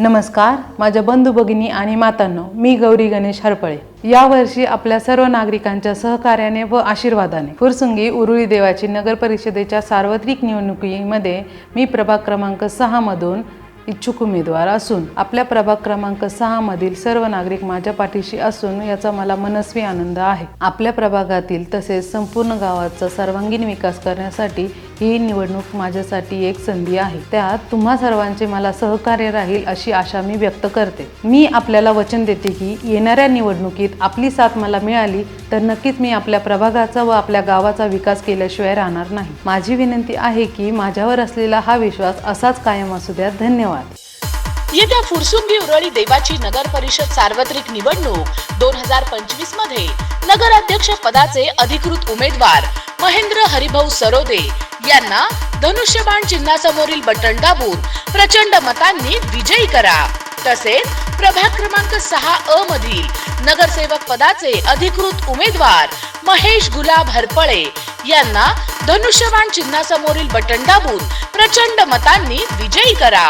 नमस्कार माझ्या बंधू भगिनी आणि मातांनो मी गौरी गणेश हरपळे. यावर्षी आपल्या सर्व नागरिकांच्या सहकार्याने व आशीर्वादाने फुरसुंगी उरुळी देवाची नगर परिषदेच्या सार्वत्रिक निवडणुकीमध्ये मी प्रभाग क्रमांक सहा मधून इच्छुक उमेदवार असून आपल्या प्रभाग क्रमांक सहा मधील सर्व नागरिक माझ्या पाठीशी असून याचा मला मनस्वी आनंद आहे. आपल्या प्रभागातील तसेच संपूर्ण गावाचा सर्वांगीण विकास करण्यासाठी ही निवडणूक माझ्यासाठी एक संधी आहे. त्यात तुम्हा सर्वांचे मला सहकार्य राहील अशी आशा मी व्यक्त करते. मी आपल्याला वचन देते की येणाऱ्या निवडणुकीत आपली साथ मला मिळाली तर नक्कीच मी आपल्या प्रभागाचा व आपल्या गावाचा विकास केल्याशिवाय राहणार नाही. माझी विनंती आहे की माझ्यावर असलेला हा विश्वास असाच कायम असू द्या. धन्यवाद. येत्या फुरसुंगी उरळी देवाची नगर परिषद सार्वत्रिक निवडणूक दोन हजार पंचवीसमध्ये नगराध्यक्ष पदाचे अधिकृत उमेदवार महेंद्र हरिभाऊ सरोदे यांना धनुष्यबाण चिन्हासमोरील बटन दाबून प्रचंड मतांनी विजयी करा. तसेच प्रभाग क्रमांक सहा अ मधील नगरसेवक पदाचे अधिकृत उमेदवार महेश गुलाब हरपळे यांना धनुष्यबाण चिन्हासमोरील बटन दाबून प्रचंड मतांनी विजयी करा.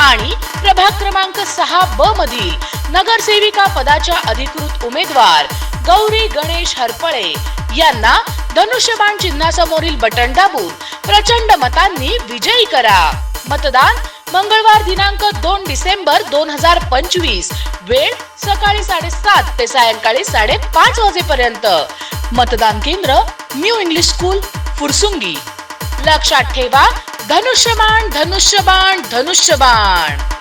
आणि प्रभाग क्रमांक सहा ब मधील नगरसेविका पदाच्या अधिकृत उमेदवार गौरी गणेश हरपळे यांना धनुष्यबाण चिन्हासमोरील बटन दाबून प्रचंड मतांनी विजयी करा. मतदान मंगळवार दिनांक दोन डिसेंबर दोन हजार पंचवीस वेळ सकाळी साडेसात ते सायंकाळी साडेपाच वाजेपर्यंत. मतदान केंद्र न्यू इंग्लिश स्कूल फुरसुंगी. लक्षात ठेवा धनुष्यबाण धनुष्यबाण धनुष्यबाण.